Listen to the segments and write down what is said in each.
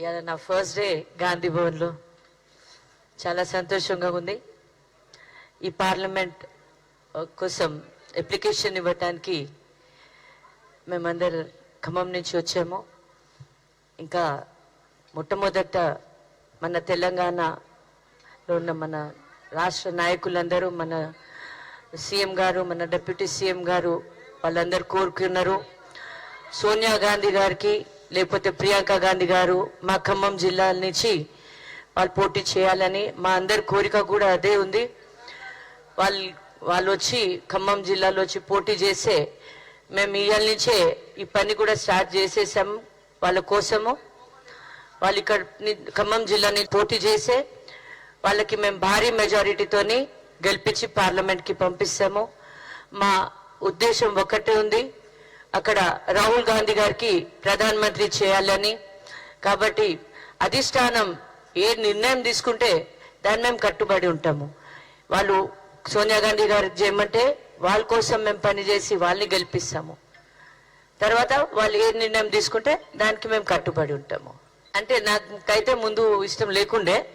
నా first day Gandhi భవన్లో. చాలా సంతోషంగా ఉంది. ఈ పార్లమెంట్ కోసం అప్లికేషన్ ఇవ్వటానికి మేమందరు ఖమ్మం నుంచి వచ్చాము. ఇంకా మొట్టమొదట మన తెలంగాణలో ఉన్న మన రాష్ట్ర నాయకులందరూ మన సీఎం గారు మన డిప్యూటీ సీఎం గారు వాళ్ళందరూ కోరుకున్నారు. సోనియా గాంధీ గారికి లేకపోతే ప్రియాంక గాంధీ గారు మా ఖమ్మం జిల్లా నుంచి వాళ్ళు పోటీ చేయాలని మా అందరి కోరిక కూడా అదే ఉంది. వాళ్ళు వాళ్ళు వచ్చి ఖమ్మం జిల్లాలో వచ్చి పోటీ చేస్తే మేము ఇవాళ నుంచే ఈ పని కూడా స్టార్ట్ చేసేసాము వాళ్ళ కోసము. వాళ్ళు ఇక్కడ ఖమ్మం జిల్లాని పోటీ చేసే వాళ్ళకి మేము భారీ మెజారిటీతోని గెలిపించి పార్లమెంట్కి పంపిస్తాము. మా ఉద్దేశం ఒకటే ఉంది. అక్కడ రాహుల్ గాంధీ గారికి ప్రధానమంత్రి చేయాలని. కాబట్టి అధిష్టానం ఏ నిర్ణయం తీసుకుంటే దాన్ని మేము కట్టుబడి ఉంటాము. వాళ్ళు సోనియా గాంధీ గారికి చేయమంటే వాళ్ళ కోసం మేము పనిచేసి వాళ్ళని గెలిపిస్తాము. తర్వాత వాళ్ళు ఏ నిర్ణయం తీసుకుంటే దానికి మేము కట్టుబడి ఉంటాము. అంటే నాకైతే ముందు ఇష్టం లేకుండే.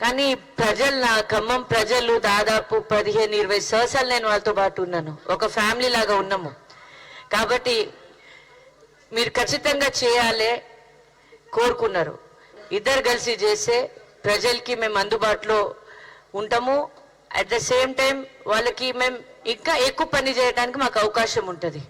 కానీ ప్రజలు నా ఖమ్మం ప్రజలు దాదాపు పదిహేను ఇరవై సంవత్సరాలు నేను వాళ్ళతో పాటు ఉన్నాను. ఒక ఫ్యామిలీ లాగా ఉన్నాము. కాబట్టి మీరు ఖచ్చితంగా చేయాలి కోరుకున్నారు. ఇద్దరు కలిసి చేస్తే ప్రజలకి మేము అందుబాటులో ఉంటాము. అట్ ద సేమ్ టైం వాళ్ళకి మేము ఇంకా ఎక్కువ పని చేయడానికి మాకు అవకాశం ఉంటుంది.